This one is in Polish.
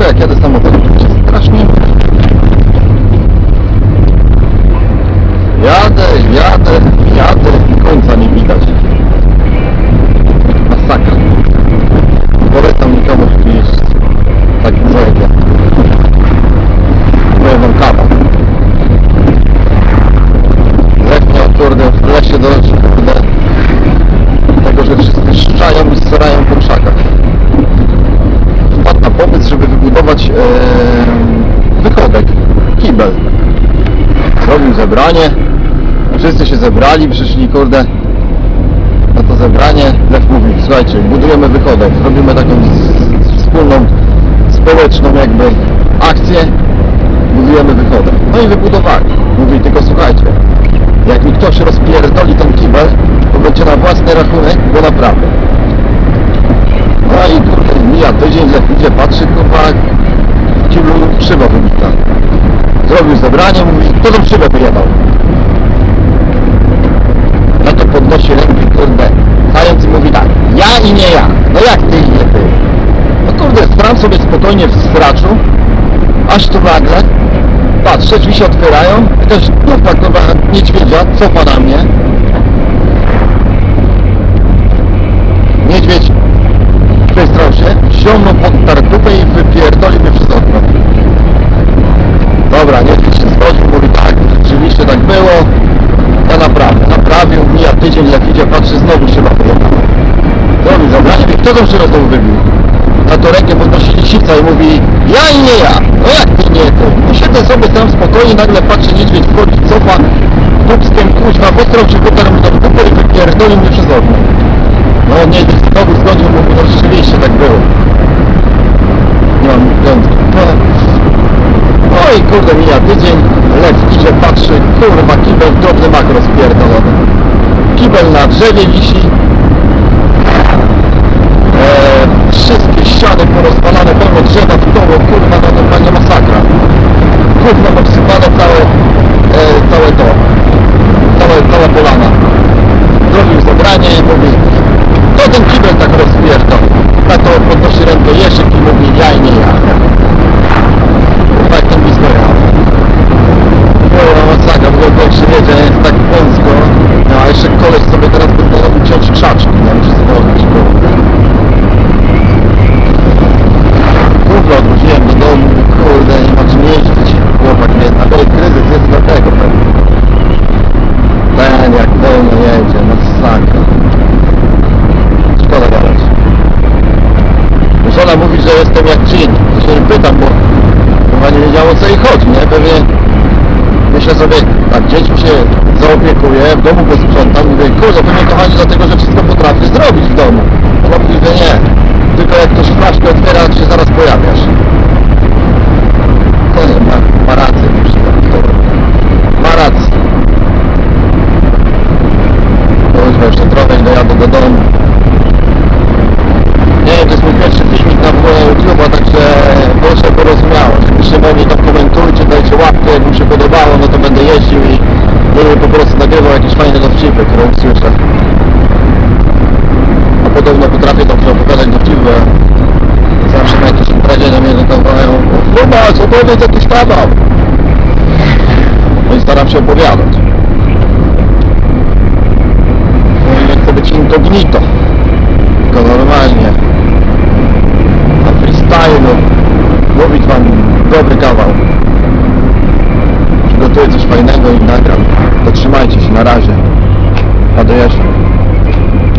zawsze jak jadę samochodem, to jest strasznie. Jadę, jadę, jadę i końca nie widać. Masakra. Polecam nikomu nie jeździć. Tak co jak ja. Powiem wam kawał. Lekko, kurde, w lesie do wybudować e, wychodek, kibel. Zrobił zebranie, wszyscy się zebrali, przyszli kurde na to zebranie. Lech mówi, słuchajcie, budujemy wychodek, zrobimy taką wspólną, społeczną jakby akcję, budujemy wychodek. No i wybudowali. Mówi, tylko słuchajcie, jak mi ktoś rozpierdoli ten kibel, to będzie na własny rachunek, bo naprawdę. No i kurde, mija tydzień, Lech idzie, patrzy, kurwa, kiblu szyba wybita. Zrobił zebranie, mówi, kto tą szybę wyjebał? No to podnosi ręki, kurde, zając i mówi tak, ja i nie ja. No jak ty i nie ty? No kurde, stram sobie spokojnie w straczu, aż tu nagle, patrzę, drzwi się otwierają, jakaś dupa, kurwa, niedźwiedzia cofa na mnie. Niedźwiedź przestrał się, wziął pod tartupę i wypierdolił mnie przez okno. Dobra, niedźwiedź się zgodził, mówi tak, rzeczywiście tak było. Ja naprawdę, naprawił, mija tydzień, jak idzie, patrzy, znowu się wyjechał. Zrobił zabranie, mówi, kto tą szybę znowu wybił? Na to rękę podnosi lisica i mówi, ja i nie ja. No jak ty nie ty? No siedzę sobie tam spokojnie, nagle patrzę, niedźwiedź wchodzi, cofa, dubskiem kuźwa, postrał się potarł do dupy i wypierdolił mnie przez okno. No niedźwiedź znowu zgodził, mówi, no rzeczywiście tak było. Nie mam piątki. No. No i kurde, mija tydzień, lew idzie, patrzy, kurwa, kibel, drobny mak rozpierdolony. Kibel na drzewie wisi, Eee, wszystkie ściany porozwalane, pełno drzewa w koło, kurwa, no normalnie masakra. Gówno obsypane całe, e, całe to, całe, cała polana. Zrobił zebranie i mówi, to ten kibel tak rozpierdol. Na to podnosi rękę Jeszek i mówi, ja nie ja. Kurwa, jak ten blisko jechał. Kurwa, masakra, w ogóle jak się jedzie, jest tak wąsko. No, a jeszcze koleś sobie teraz będzie robił ciąć krzaczki, czy sobie robić, kurwa. Kurwa, odwróciłem do domu, kurde, nie ma czym jeździć. Chłopak mnie, a to jest kryzys, jest dlatego pewnie. Ten jak wolno jedzie, masakra. Szkoda gadać. Żona mówi, że jestem jak dżin. To się pytam, bo chyba nie wiedziało co jej chodzi, nie? Pewnie myślę sobie, tak dziećmi się zaopiekuję, w domu posprzątam, mówię, kurde, to mnie kochani dlatego, że wszystko potrafię zrobić w domu. Ona mówi, że nie. Tylko jak ktoś flaszkę otwiera, to się zaraz pojawiasz. To nie, ma, ma rację, muszę Ma rację. Powiedzmy jeszcze trochę dojadę do domu. Nie wiem, to jest mój pierwszy filmik na moje YouTube'a, także proszę porozumiałość. Piszcie mnie tam komentujcie, dajcie łapkę, jak mi się podobało, no to będę jeździł i będę po prostu nagrywał jakieś fajne dowcipy, które usłyszę. A podobno potrafię dobrze opowiadać dowcipy. Zawsze na jakiejś imprezie na mnie zakochają. Zobacz, opowiedz jakiś kawał. No i staram się opowiadać. No i chcę być incognito. Tylko normalnie. Na freestylu. Mówić wam dobry kawał. Przygotuję coś fajnego i nagram. Trzymajcie się, na razie. Jeszcze.